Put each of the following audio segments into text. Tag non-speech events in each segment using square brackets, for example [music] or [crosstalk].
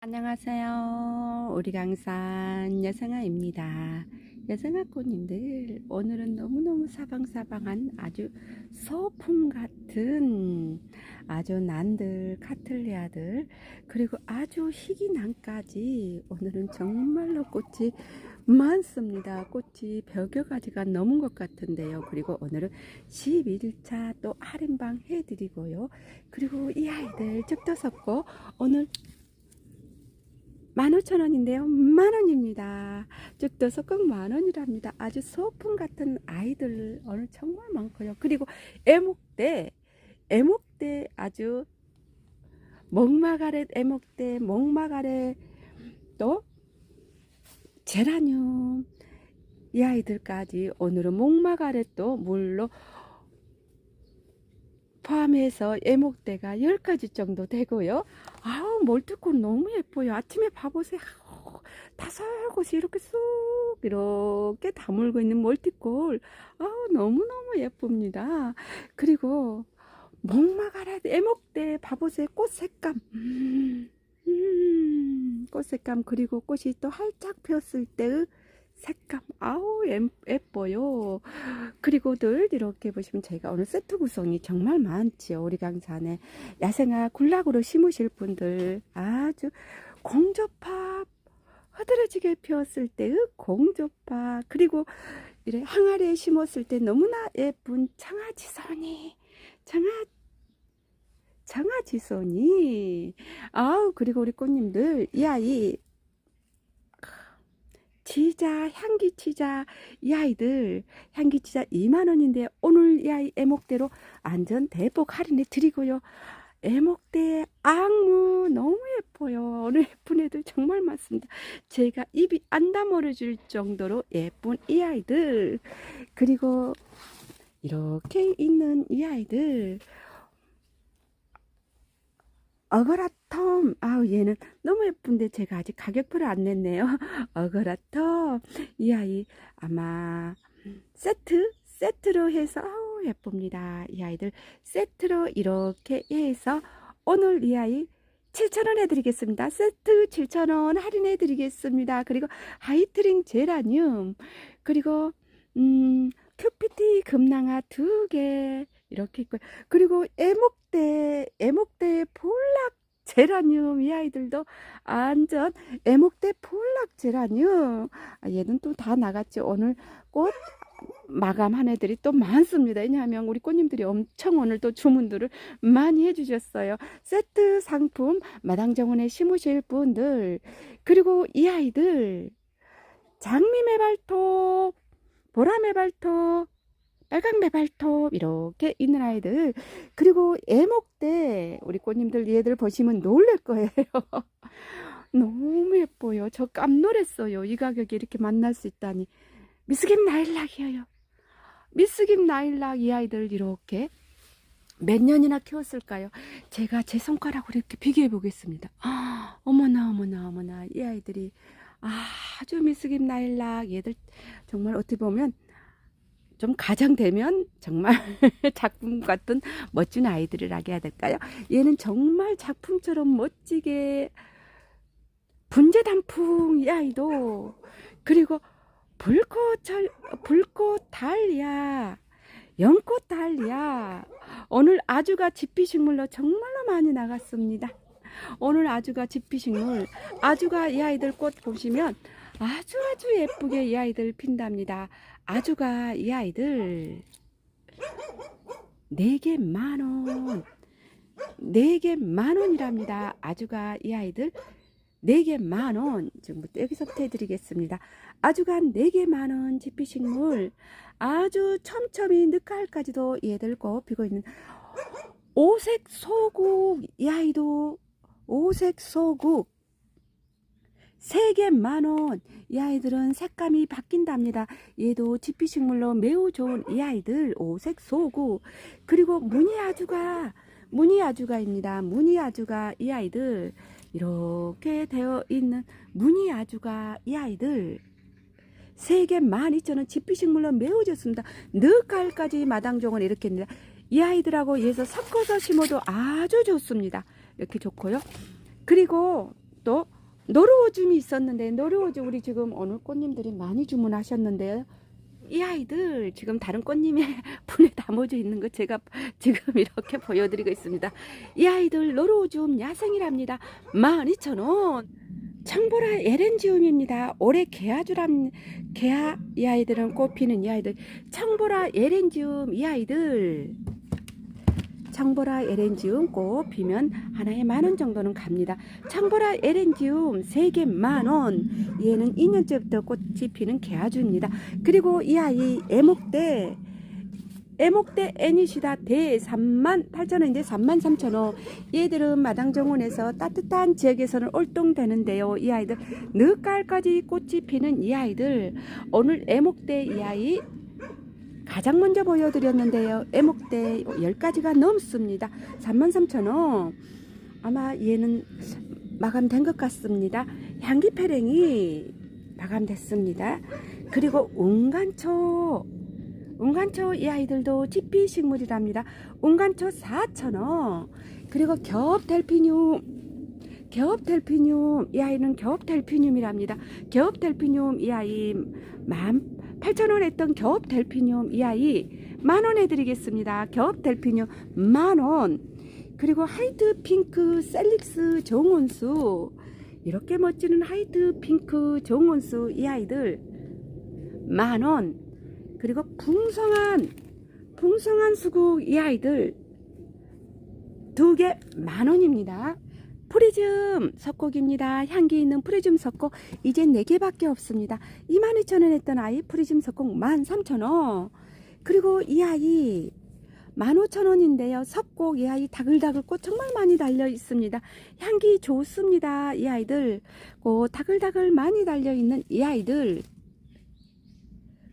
안녕하세요. 우리 강산 여성아입니다. 여성아꽃님들 오늘은 너무너무 사방사방한 아주 소품 같은 아주 난들 카틀리아들 그리고 아주 희귀난까지 오늘은 정말로 꽃이 많습니다. 꽃이 100여 가지가 넘은 것 같은데요. 그리고 오늘은 11차 또 할인방 해드리고요. 그리고 이 아이들 쭉도 섞고 오늘 15,000원인데요. 만원입니다. 쭉도 섞은 만원이랍니다. 아주 소품 같은 아이들 오늘 정말 많고요. 그리고 애목대, 애목대 아주 먹마가렛 애목대, 먹마가렛 또 제라늄 이 아이들까지 오늘은 목마가렛도 물로 포함해서 애목대가 10가지 정도 되고요. 아우 멀티꽃 너무 예뻐요. 아침에 봐보세요. 아우, 다섯곳이 이렇게 쑥 이렇게 다물고 있는 멀티꽃. 아우 너무너무 예쁩니다. 그리고 목마가라 애목대 봐보세요. 꽃 색감. 음, 음, 꽃 색감 그리고 꽃이 또 활짝 폈을 때의 색감 아우 예- 예뻐요. 그리고들 이렇게 보시면 제가 오늘 세트 구성이 정말 많지요. 우리 강산에 야생화 굴락으로 심으실 분들 아주 공조팝 흐드러지게 피었을 때의 공조팝. 그리고 이래 항아리에 심었을 때 너무나 예쁜 청아지선이 청아 청아지선이. 아우 그리고 우리 꽃님들 이 아이 치자 향기 치자 이 아이들 향기 치자 2만원인데 오늘 이 아이 애목대로 안전 대폭 할인해 드리고요. 애목대 악무 너무 예뻐요. 오늘 예쁜 애들 정말 많습니다. 제가 입이 안 다물어질 정도로 예쁜 이 아이들. 그리고 이렇게 있는 이 아이들. 어거라 텀 아우 얘는 너무 예쁜데 제가 아직 가격표를 안 냈네요 [laughs] 어거라텀 이 아이 아마 세트 세트로 해서 아우 예쁩니다 이 아이들 세트로 이렇게 해서 오늘 이 아이 7,000원 해드리겠습니다. 세트 7,000원 할인해 드리겠습니다. 그리고 하이트링 제라늄 그리고 음 큐피티 금낭아 두 개 이렇게 있고요. 그리고 애목대 애목대 볼락 제라늄 이 아이들도 완전 애목대 볼락 제라늄 아, 얘는 또 다 나갔지 오늘 꽃 마감한 애들이 또 많습니다. 왜냐하면 우리 꽃님들이 엄청 오늘 또 주문들을 많이 해주셨어요. 세트 상품 마당정원에 심으실 분들 그리고 이 아이들 장미 매발톱 보라 매발톱 빨강 매발톱 이렇게 있는 아이들 그리고 애목대 우리 꽃님들 얘들 보시면 놀랄 거예요. [laughs] 너무 예뻐요. 저 깜놀했어요. 이 가격에 이렇게 만날 수 있다니. 미스김 나일락이에요. 미스김 나일락 이 아이들 이렇게 몇 년이나 키웠을까요? 제가 제 손가락으로 이렇게 비교해 보겠습니다. 아, [gasps] 어머나 어머나 어머나 이 아이들이 아주 미스김 나일락 얘들 정말 어떻게 보면 좀 가장되면 정말 [laughs] 작품 같은 멋진 아이들이라고 해야 될까요? 얘는 정말 작품처럼 멋지게 분재 단풍 이 아이도 그리고 불꽃 절 불꽃 달리야 연꽃 달리야 오늘 아주가 집비식물로 정말로 많이 나갔습니다. 오늘 아주가 집비식물 아주가 이 아이들 꽃 보시면 아주 아주 예쁘게 이 아이들 핀답니다. 아주가 이 아이들 네 개 만원 네 개 만원이랍니다. 아주가 이 아이들 네 개 만원 지금부터 여기서부터 해드리겠습니다. 아주가 네 개 만원 집비식물 아주 첨첨이 늦가을까지도 얘들 꽃 피고 있는 오색 소국 이 아이도 오색 소국 세개 만원. 이 아이들은 색감이 바뀐답니다. 얘도 집비식물로 매우 좋은 이 아이들 오색 소국 그리고 무늬아주가 무늬아주가입니다. 무늬아주가 이 아이들. 이렇게 되어 있는 무늬아주가 이 아이들. 세개 12,000원 집비식물로 매우 좋습니다. 늦가을까지 마당종을 이렇게 했는데 이 아이들하고 얘서 섞어서 심어도 아주 좋습니다. 이렇게 좋고요. 그리고 또 노루오줌이 있었는데 노루오줌 우리 지금 오늘 꽃님들이 많이 주문하셨는데요. 이 아이들 지금 다른 꽃님의 [laughs] 분에 담아져 있는 거 제가 지금 이렇게 보여드리고 있습니다. 이 아이들 노루오줌 야생이랍니다. 12,000원. 청보라 에렌지움입니다. 올해 개아주람 개아 이 아이들은 꽃피는 이 아이들 청보라 에렌지움 이 아이들 청보라 에렌지움 꽃 피면 하나에 만 원 정도는 갑니다. 청보라 에렌지움 세개만 원. 얘는 2년째부터 꽃이 피는 개아주입니다. 그리고 이 아이 애목대 애목대 애니시다 대 3만 8천 원인데 3만 3천 원. 얘들은 마당 정원에서 따뜻한 지역에서는 올동되는데요. 이 아이들 늦가을까지 꽃이 피는 이 아이들 오늘 애목대 이 아이 가장 먼저 보여드렸는데요. 애목대 10가지가 넘습니다. 33,000원. 아마 얘는 마감된 것 같습니다. 향기패랭이 마감됐습니다. 그리고 운간초. 운간초 이 아이들도 지피 식물이랍니다. 운간초 4,000원. 그리고 겹 델피늄. 겹 델피늄 이 아이는 겹 델피늄이랍니다. 겹 델피늄 이 아이 만 8,000원 했던 겹 델피늄 이 아이 만원 해드리겠습니다. 겹 델피늄 만원. 그리고 하이트 핑크 셀릭스 정원수 이렇게 멋지는 하이트 핑크 정원수 이 아이들 만원. 그리고 풍성한 풍성한 수국 이 아이들 두 개 만원입니다. 프리즘 석곡입니다. 향기 있는 프리즘 석곡 이제 4개밖에 없습니다. 22,000원 했던 아이 프리즘 석곡 13,000원. 그리고 이 아이 15,000원인데요. 석곡 이 아이 다글다글 꽃 정말 많이 달려 있습니다. 향기 좋습니다. 이 아이들 꽃 다글다글 많이 달려 있는 이 아이들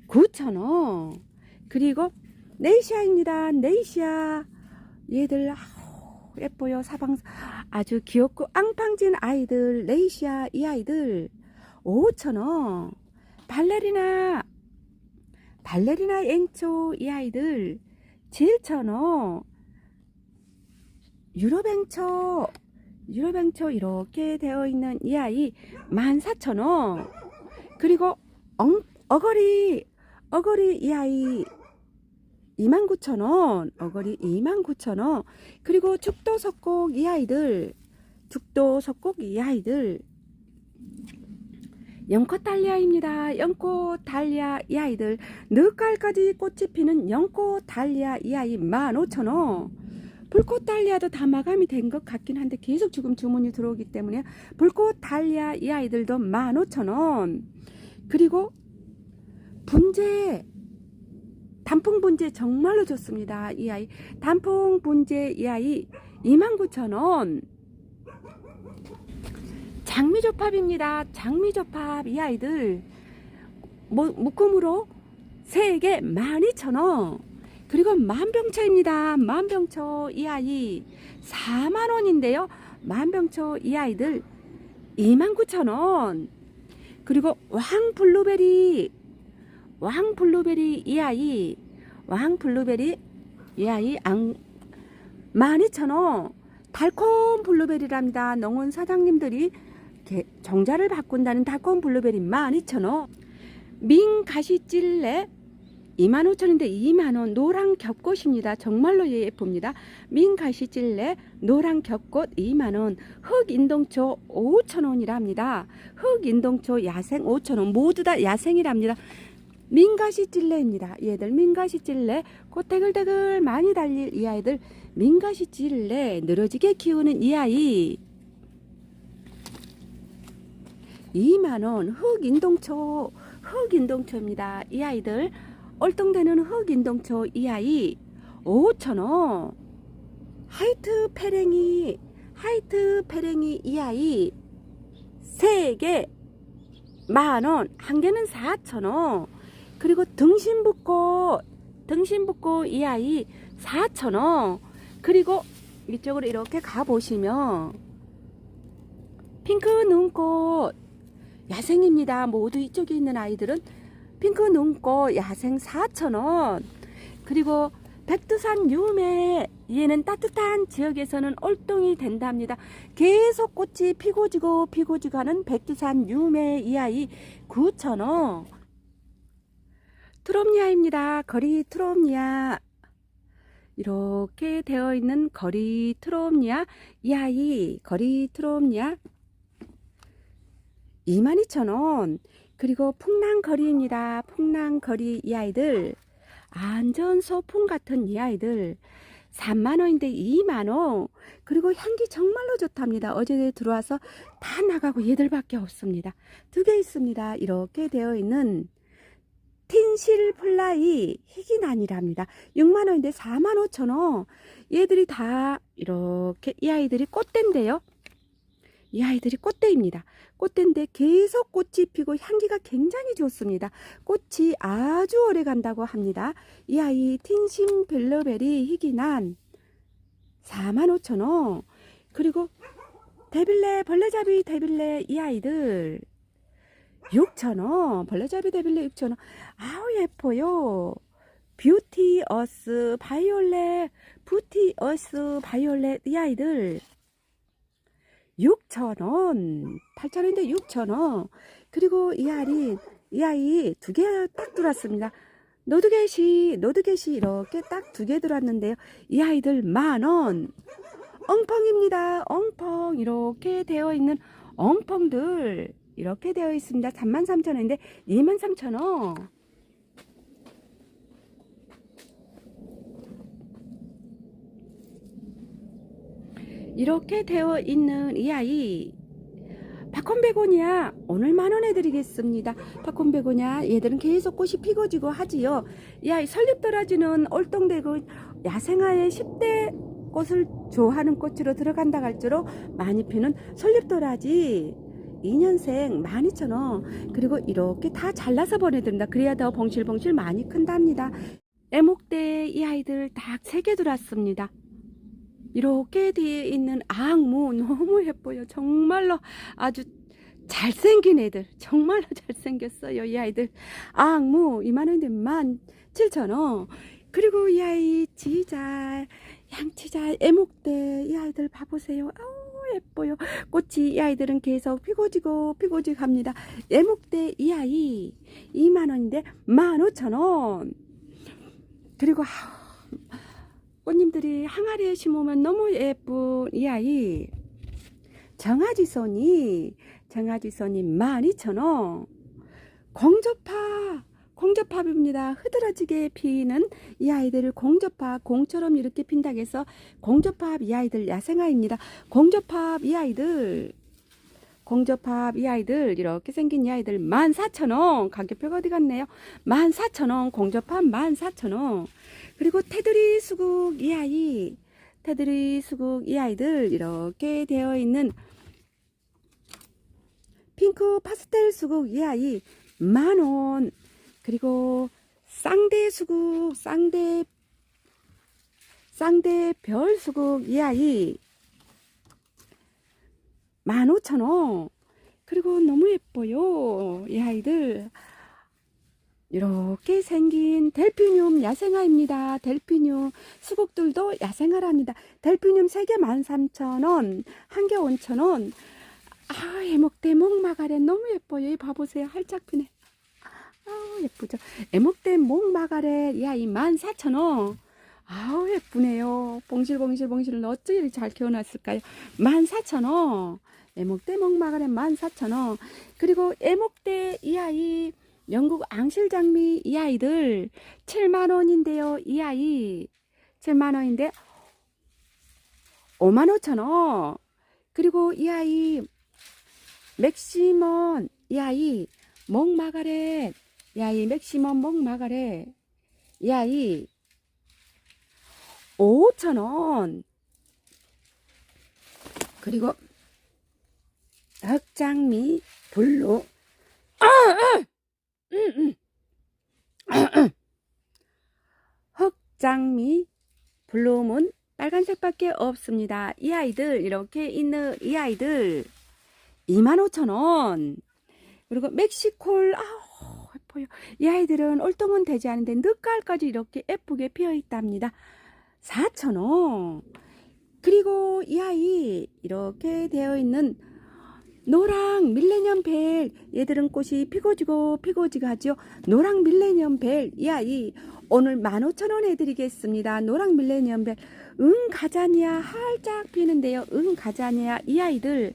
9,000원. 그리고 네이시아입니다. 네이시아 얘들 예뻐요. 사방 아주 귀엽고 앙팡진 아이들 레이시아 이 아이들. 5,000원. 발레리나 발레리나 앵초 이 아이들. 7,000원. 유로뱅초 유로뱅초 이렇게 되어 있는 이 아이 14,000원. 그리고 엉, 어거리 어거리 이 아이 29,000원 어거리 29,000원. 그리고 죽도 석곡 이 아이들 죽도 석곡 이 아이들. 연꽃 달리아입니다. 연꽃 달리아 이 아이들. 늦가을까지 꽃이 피는 연꽃 달리아 이 아이 15,000원. 불꽃 달리아도 다 마감이 된 것 같긴 한데 계속 지금 주문이 들어오기 때문에 불꽃 달리아 이 아이들도 15,000원. 그리고 분재 단풍 분재 정말로 좋습니다. 이 아이 단풍 분재 이 아이 29,000원 장미조팝입니다. 장미조팝 이 아이들 뭐, 묶음으로 3개 12,000원 그리고 만병초입니다. 만병초 이 아이 4만원인데요. 만병초 이 아이들 29,000원 그리고 왕블루베리 왕 블루베리 이 아이 왕 블루베리 이 아이 ang 12,000원 달콤 블루베리랍니다. 농원 사장님들이 정자를 바꾼다는 달콤 블루베리 12,000원 민 가시찔레 25,000원인데 2만원 노랑 겹꽃입니다. 정말로 예쁩니다. 민가시찔레 노랑 겹꽃 2만원 흑인동초 5,000원이랍니다. 흑인동초 야생 5,000원 모두 다 야생이랍니다. 민가시 찔레입니다. 얘들 민가시 찔레. 꽃대글대글 많이 달릴 이 아이들 민가시 찔레. 늘어지게 키우는 이 아이. 2만원 흑인동초 흑인동초입니다. 이 아이들 얼뚱되는 흑인동초 이 아이. 5천원 하이트 페랭이 하이트 페랭이 이 아이. 3개. 만원. 한 개는 4천원 그리고 등신붓꽃 등신붓꽃 이 아이 4천원 그리고 이쪽으로 이렇게 가보시면 핑크 눈꽃 야생입니다. 모두 이쪽에 있는 아이들은 핑크 눈꽃 야생 4,000원. 그리고 백두산 유매 얘는 따뜻한 지역에서는 올동이 된답니다. 계속 꽃이 피고 지고 피고 지고 하는 백두산 유매 이 아이 9,000원. 트롬니아입니다. 거리 트롬니아. 이렇게 되어 있는 거리 트롬니아 이 아이 거리 트롬니아 22,000원. 그리고 풍랑거리입니다. 풍랑거리 이 아이들 안전 소풍 같은 이 아이들 3만원인데 2만원 그리고 향기 정말로 좋답니다 어제 들어와서 다 나가고 얘들밖에 없습니다 두 개 있습니다 이렇게 되어 있는 틴실 플라이 희귀난이랍니다 6만원인데 4만 5천원 얘들이 다 이렇게 이 아이들이 꽃대인데요 이 아이들이 꽃대입니다. 꽃대인데 계속 꽃이 피고 향기가 굉장히 좋습니다. 꽃이 아주 오래 간다고 합니다. 이 아이 틴심 벨러베리 희귀난 45,000원 그리고 데빌레 벌레잡이 데빌레 이 아이들 6,000원 벌레잡이 데빌레 6,000원 아우 예뻐요. 뷰티 어스 바이올렛 뷰티 어스 바이올렛 이 아이들 6,000원. 8,000원인데 6,000원. 그리고 이 알이, 이 아이 두 개 딱 들어왔습니다. 노드겟이, 노드겟이 이렇게 딱 두 개 들어왔는데요. 이 아이들 만원. 엉펑입니다. 엉펑. 이렇게 되어 있는 엉펑들. 이렇게 되어 있습니다. 33,000원인데 23,000원. 이렇게 되어 있는 이 아이 파콘베고니아 오늘 만원에 드리겠습니다 파콘베고니아 얘들은 계속 꽃이 피고 지고 하지요 이 아이 설립도라지는 올동되고 야생화의 10대 꽃을 좋아하는 꽃으로 들어간다 할수록 많이 피는 설립도라지 2년생 12,000원 그리고 이렇게 다 잘라서 보내드립니다 그래야 더 봉실봉실 많이 큰답니다 애목대 이 아이들 딱 3개 들어왔습니다 이렇게 뒤에 있는 악무 너무 예뻐요. 정말로 아주 잘생긴 애들. 정말로 [laughs] 잘생겼어요. 이 아이들. 악무 2만원인데 17,000원. 그리고 이 아이 지잘, 양치잘, 애목대 이 아이들 봐보세요. 아우 예뻐요. 꽃이 이 아이들은 계속 피고 지고 피고 지고 합니다. 애목대 이 아이 2만원인데 15,000원. 그리고 꽃님들이 항아리에 심으면 너무 예쁜 이 아이 정아지손이 정아지손이 12,000원 공조파 공조팝입니다. 흐드러지게 피는 이 아이들을 공조팝 공처럼 이렇게 핀다고 해서 공조팝 이 아이들 야생아입니다. 공조팝 이 아이들 공조팝 이 아이들 이렇게 생긴 이 아이들 14,000원 가격표가 어디 갔네요 14,000원 공조팝 14,000원 그리고 테두리 수국 이 아이 테두리 수국 이 아이들 이렇게 되어 있는 핑크 파스텔 수국 이 아이 만원 그리고 쌍대 수국 쌍대 쌍대 별 수국 이 아이 15,000원. 그리고 너무 예뻐요. 이 아이들. 이렇게 생긴 델피늄 야생화입니다. 델피늄 수국들도 야생화랍니다. 델피늄 3개 13,000원, 1개 5,000원. 아, 애목대 목 마가래 너무 예뻐요. 이 봐보세요. 활짝 피네. 아, 예쁘죠. 애목대 목마가래 이 아이 14,000원. 아우 예쁘네요. 봉실봉실 봉실 어찌 잘 키워놨을까요? 14,000원. 애목대 목마가래 14,000원. 그리고 애목대 이 아이 영국 앙실장미 이 아이들 7만원인데요. 이 아이 7만원인데 55,000원. 그리고 이 아이 맥시먼 이 아이 목마가렛 이 아이 맥시먼 목마가렛 이 아이 5,000원. 그리고 흑장미 블루 아, 아! 음, 음. 흑장미 블루문 빨간색밖에 없습니다. 이 아이들 이렇게 있는 이 아이들 25,000원. 그리고 멕시콜 아우 예뻐요. 이 아이들은 올동은 되지 않은데 늦가을까지 이렇게 예쁘게 피어 있답니다. 4,000원. 그리고 이 아이 이렇게 되어 있는 노랑 밀레니엄 벨. 얘들은 꽃이 피고지고 피고지가죠. 노랑 밀레니엄 벨 이 아이 오늘 15,000원 해드리겠습니다. 노랑 밀레니엄 벨 응 가자니아 활짝 피는데요. 응 가자니아 이 아이들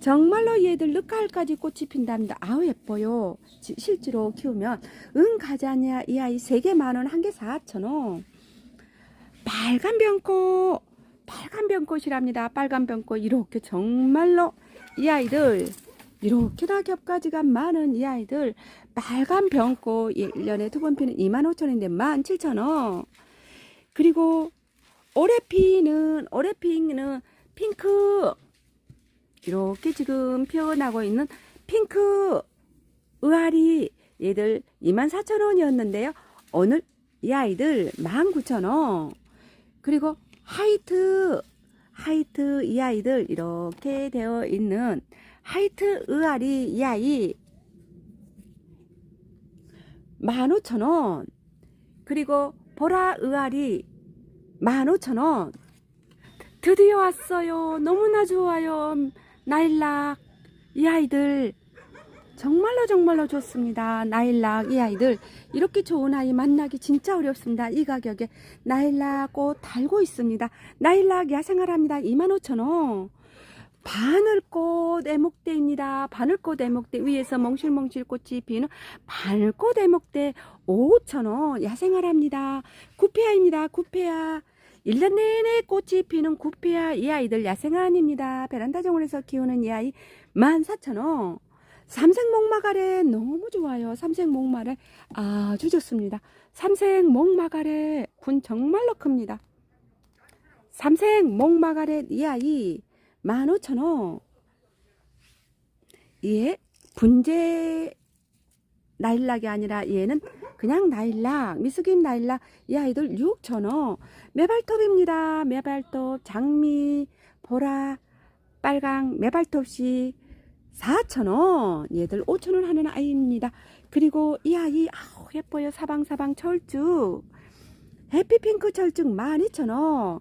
정말로 얘들 늦가을까지 꽃이 핀답니다. 아우 예뻐요. 지- 실제로 키우면 응 가자니아 이 아이 3개 만원 한 개 4,000원. 빨간 병꽃 빨간 병꽃이랍니다. 빨간 병꽃 이렇게 정말로 이 아이들 이렇게나 겹가지가 많은 이 아이들 빨간 병꽃 1년에 두 번 피는 25,000원인데 17,000원. 그리고 올해 피는 올해 피는 핑크 이렇게 지금 피어나고 있는 핑크 의아리 얘들 24,000원이었는데요. 오늘 이 아이들 19,000원. 그리고 하이트 하이트 이 아이들 이렇게 되어 있는 하이트 의아리 이 아이 15,000원. 그리고 보라 의아리 15,000원. 드디어 왔어요. 너무나 좋아요 나일락 이 아이들. 정말로 정말로 좋습니다. 나일락 이 아이들. 이렇게 좋은 아이 만나기 진짜 어렵습니다. 이 가격에 나일락 꽃 달고 있습니다. 나일락 야생을 합니다. 25,000원. 바늘꽃 애목대입니다. 바늘꽃 애목대. 위에서 멍실멍실 꽃이 피는 바늘꽃 애목대 5,000원. 야생을 합니다. 구페아입니다. 구페아. 1년 내내 꽃이 피는 구페아 이 아이들 야생화 아닙니다. 베란다 정원에서 키우는 이 아이 14,000원. 삼색 목마가래 너무 좋아요. 삼색 목마래 아주 좋습니다. 삼색 목마가래 군 정말로 큽니다. 삼색 목마가래 이 아이 15,000원. 얘 분재 나일락이 아니라 얘는 그냥 나일락, 미스김 나일락 이 아이들 6,000원. 매발톱입니다. 매발톱 장미, 보라, 빨강 매발톱씨 4,000원. 얘들 5,000원 하는 아이입니다. 그리고 이 아이 아우 예뻐요. 사방사방 철쭉. 해피핑크 철쭉 12,000원.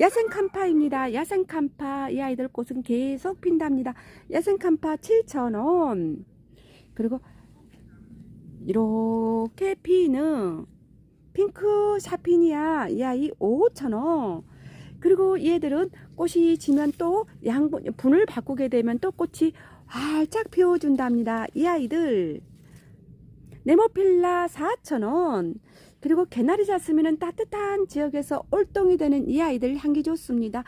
야생 캄파입니다. 야생 캄파 이 아이들 꽃은 계속 핀답니다. 야생 캄파 7,000원. 그리고 이렇게 피는 핑크 샤피니아 이 아이 5,000원. 그리고 얘들은 꽃이 지면 또 양분 분을 바꾸게 되면 또 꽃이 활짝 피워준답니다. 이 아이들 네모필라 4,000원. 그리고 개나리 자스민은 따뜻한 지역에서 올동이 되는 이 아이들 향기 좋습니다.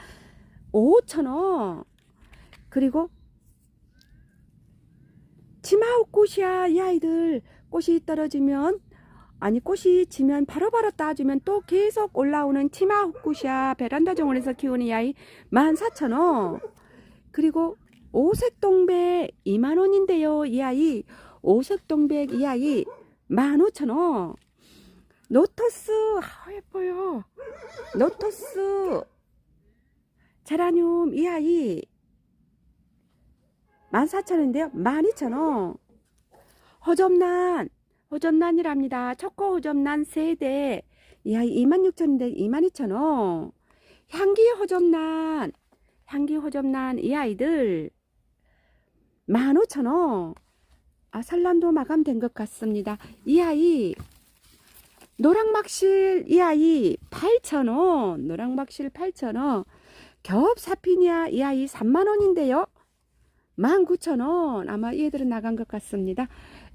5,000원. 그리고 치마옥꽃이야 이 아이들 꽃이 떨어지면 아니 꽃이 지면 바로바로 따주면 또 계속 올라오는 치마옥꽃이야 베란다 정원에서 키우는 이 아이 14,000원. 그리고 오색동백 2만원인데요 이 아이 오색동백 이 아이 15,000원. 노토스 아 예뻐요 노토스 제라늄 이 아이 14,000원인데요 12,000원 호접란 호접란이랍니다. 초코 호접란 세대. 이 아이 26,000원인데 22,000원. 향기 호접란 향기 호접란 이 아이들. 15,000원. 아 산란도 마감된 것 같습니다. 이 아이 노랑막실 이 아이 8,000원. 노랑막실 8,000원. 겹 사피니아 이 아이 3만원인데요. 19,000원. 아마 얘들은 나간 것 같습니다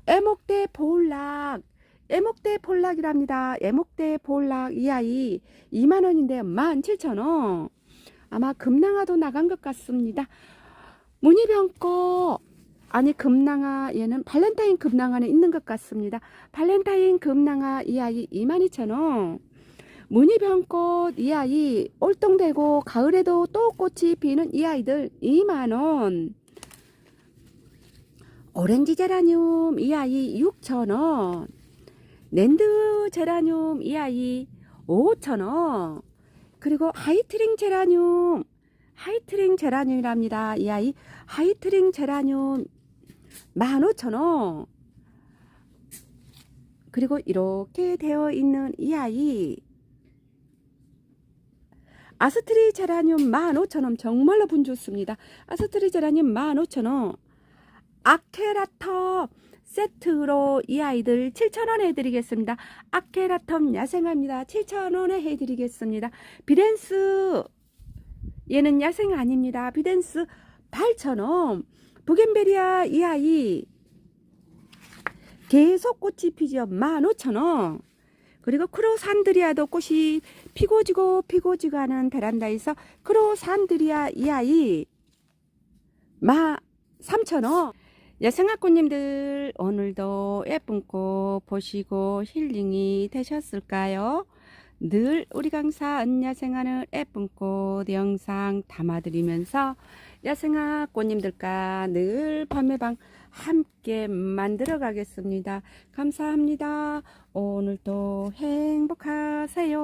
애목대 볼락 애목대 볼락이랍니다 애목대 볼락 이 아이 2만원인데요 17,000원 아마 금낭아도 나간 것 같습니다 무늬병꽃 아니 금낭아 얘는 발렌타인 금낭아는 있는 것 같습니다. 발렌타인 금낭아 이 아이 22,000원. 무늬병꽃 이 아이 올동되고 가을에도 또 꽃이 피는 이 아이들 2만원. 오렌지 제라늄 이 아이 6,000원. 랜드 제라늄 이 아이 5,000원. 그리고 하이트링 제라늄 하이트링 제라늄이랍니다. 이 아이 하이트링 제라늄 15,000원. 그리고 이렇게 되어 있는 이 아이 아스트리 제라늄 15,000원 정말로 분 좋습니다. 아스트리 제라늄 15,000원 아케라터 세트로 이 아이들 7,000원에 해드리겠습니다. 아케라텀 야생합니다. 7,000원에 해드리겠습니다. 비덴스 얘는 야생 아닙니다. 비덴스 8,000원 부겐베리아 이 아이 계속 꽃이 피죠. 15,000원 그리고 크로산드리아도 꽃이 피고 지고 피고 지고 하는 베란다에서 크로산드리아 이 아이 마 3,000원 야생화꽃님들 오늘도 예쁜 꽃 보시고 힐링이 되셨을까요? 늘 우리 강사 은야생화는 예쁜 꽃 영상 담아드리면서 야생화 꽃님들과 늘 밤매방 함께 만들어 가겠습니다. 감사합니다. 오늘도 행복하세요.